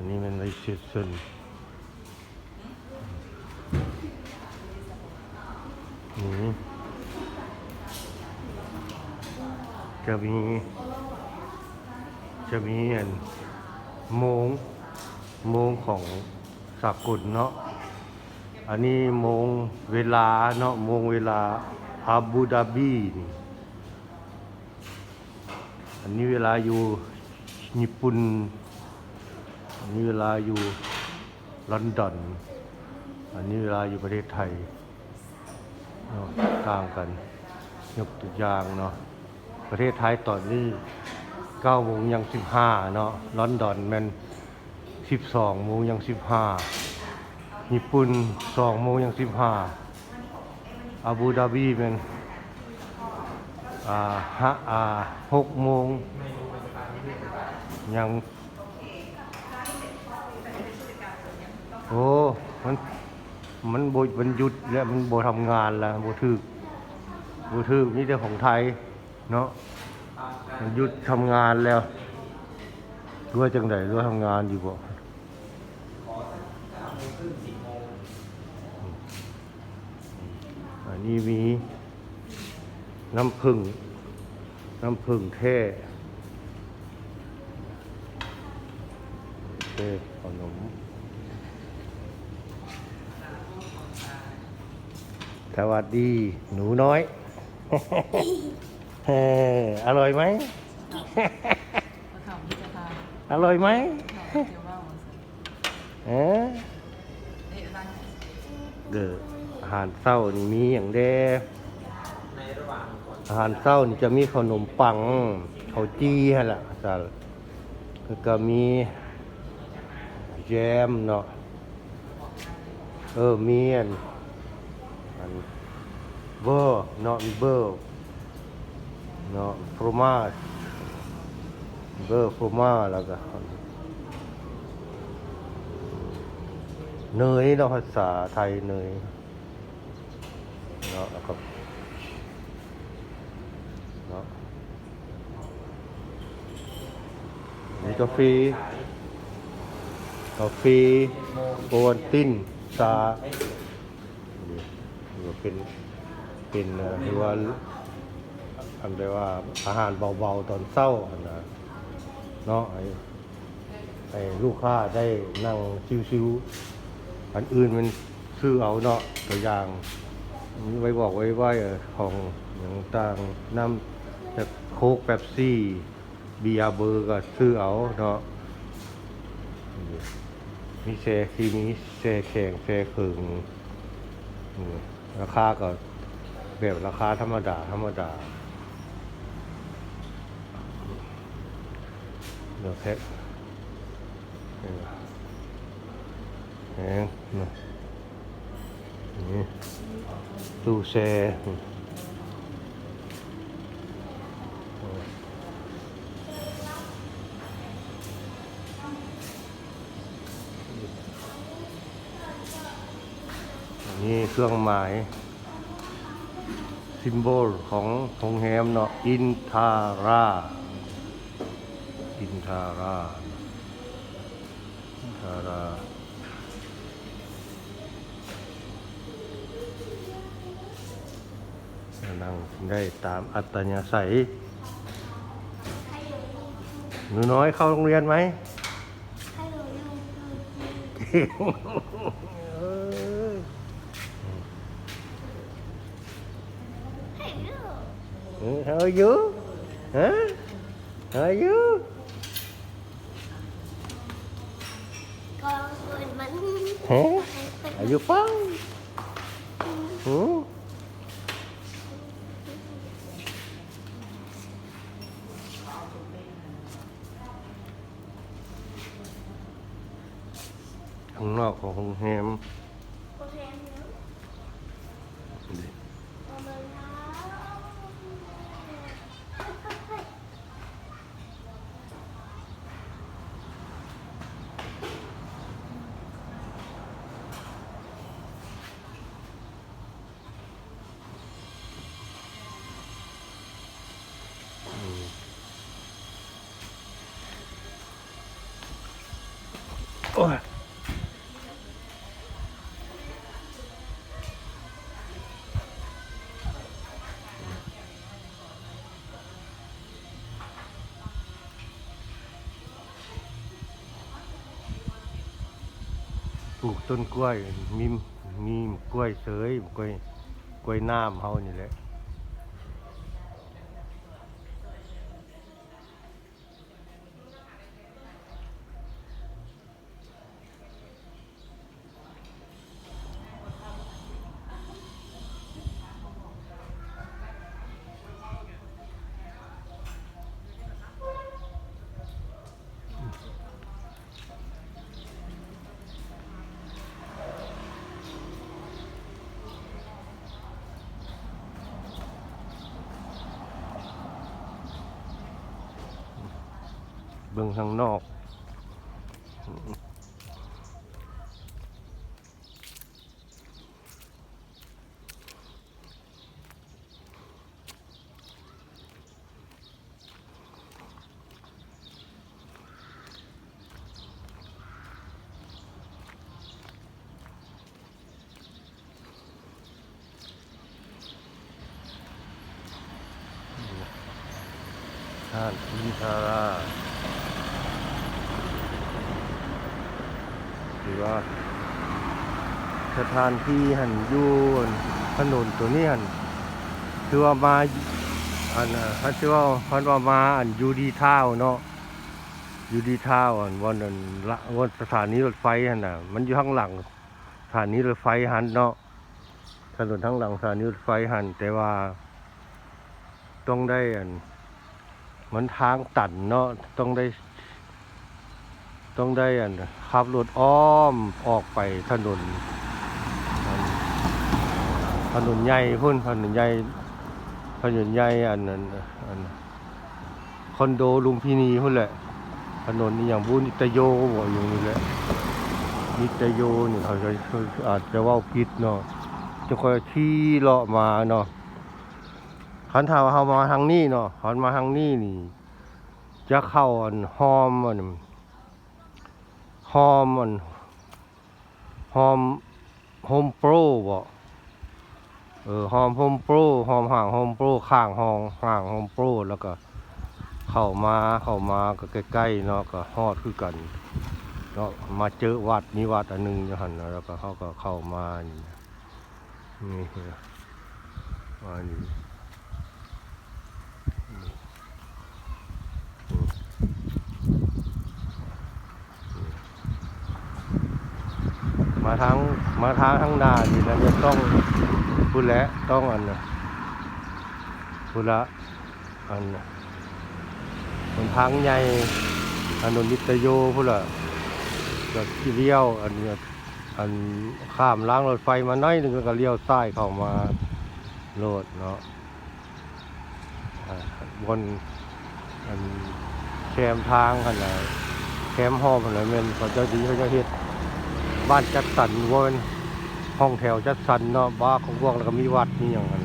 อันนี้มันรีเซพชันนี่จะมี จะมีอันมงมงของสากุลเนาะ อันนี้มงเวลาเนาะมงเวลาอาบูดาบีนี่อันนี้เวลาอยู่ญี่ปุ่น นี้เวลาอยู่ลอนดอน อันนี้เวลาอยู่ประเทศไทยเนาะต่างกันยกตัวอย่างเนาะประเทศไทยตอนนี้9โมงยัง15เนาะลอนดอนมัน12โมงยัง15ญี่ปุ่น2โมงยัง15อาบูดาบีเป็นอ่าฮะอ่า6โมงยัง โอ้มันมันโบมันหยุดแล้วมันโบทำงานแล้วโบถึกโบถึกนี่แต่ของไทยเนาะมันหยุดทำงานแล้วด้วยจังไดด้วยทำงานอยู่บ่อันนี้มีน้ำผึ้งน้ำผึ้งแท้เท่ขนม สวัสดี หนูน้อย อร่อยไหม อร่อยไหมข่าวเดียวว่าเออเอ๊ะร้านเด้อาหารเช้านี่มีอย่างแดอาหารเช้านี่จะมีขนมปังข้าวจี้ฮะล่ะจ้ะแล้วก็มีแจมเนาะเออมีอันันเบอร์เนาะเบอร์เนาะฟรมาสเบอร์ฟรมาแล้วก็เนยเนาะภาษาไทยเนยเนาะแล้วก็เนาะมีกาแฟกาแฟโอวัลตินชา เป็นเป็นเอ่อที่ว่าอันเรียกว่าอาหารเบาๆตอนเช้าอันนะเนาะไอ้ให้ลูกค้าได้นั่งชิวๆอันอื่นมันซื้อเอาเนาะตัวอย่างไว้บอกไว้ว่าของอย่างต่างน้ำแบบโคกแป๊บซี่เบียร์เบอร์ก็ซื้อเอาเนาะมีแชร์ที่มีแชร์แข่งแชร์เคิงอืม ราคาก็แบบราคาธรรมดา ธรรมดาเดี๋ยวแพ็คเอ็งนะนี่ตู้เซ นนี่เครื่องหมายซิมโบลของโรงแรมเนาะอินทาราอินทาราอินทารานั่งได้ตามอัตยาศัยหนูน้อยเข้าโรงเรียนไหมเก่งเอ้ยเออ How are you? Huh? How are you? Con quên bánh Huh? Are you fine? Hmm? ข้างนอกของโรงแรม Con em nữa Con โอ้ยปลูกต้นกล้วย มีมีกล้วยเสยกล้วยกล้วยน้ำเฮานี่แหละ เบิ่งข้างนอก ท่านอินทรา หรือว่าสถานที่หันอยูอั่นถนนตัวนี้หันคือว่ามาอันน่ะเชื่อว่าเขาว่ามาอันยูดีเท่าเนาะยูดีเท่าอันวันนั้นละวันสถานีรถไฟหันน่ะมันอยู่ข้างหลังสถานีรถไฟหันเนาะถนนทั้างหลังสถานีรถไฟหันแต่ว่า ต้องได้อันมันทางตันเนาะต้องได้ ต้องได้อันขับรถอ้อมออกไปถนน ถนนใหญ่พุ่นถนนใหญ่ถนนใหญ่อันนั้นอันคอนโดลุมพินีพุ่นแหละ ถนนนี่อย่างบุนิตโยบอกอยู่นี่แหละนิตโยนี่เขาจะอาจจะว่าผิดเนาะจะคอยที่เลาะมาเนาะคันถาวเฮามาทางนี้เนาะคันมาทางนี้นี่ จะเข้าอันหอมอัน หอมอันหอมโฮมโปรบ่เออหอมโฮมโปรหอมห่างโฮมโปรข้างห้องห่างโฮมโปรแล้วก็เข้ามาเข้ามาก็ใกล้ๆเนาะก็ฮอดคือกันเนาะมาเจอวัดมีวัดอันหนึงอยู่หั่นน่ะแล้วก็เขาก็เข้ามานี่นี่มานี่ ทางมาทางข้างหน้านี่นะจะต้องพูดแล้วต้องอันนะพูดละอันนะบนทางใหญ่ถนนนิตโยพูดละก็ที่เลี้ยวอันเนี้ยอันข้ามล้างรถไฟมาหน้อยหนึ่งแล้วก็เลี้ยวซ้ายเข้ามาโลดเนาะอ่าบนอันแคมทางขนาดแคมห้องขนาดเมนเขาเจ้าดีเขาเจะเฮ็ด บ้านจัดสรรเวนห้องแถวจัดสรรเนาะบ้าของพวกแล้วก็มีวัดนี่อย่างไร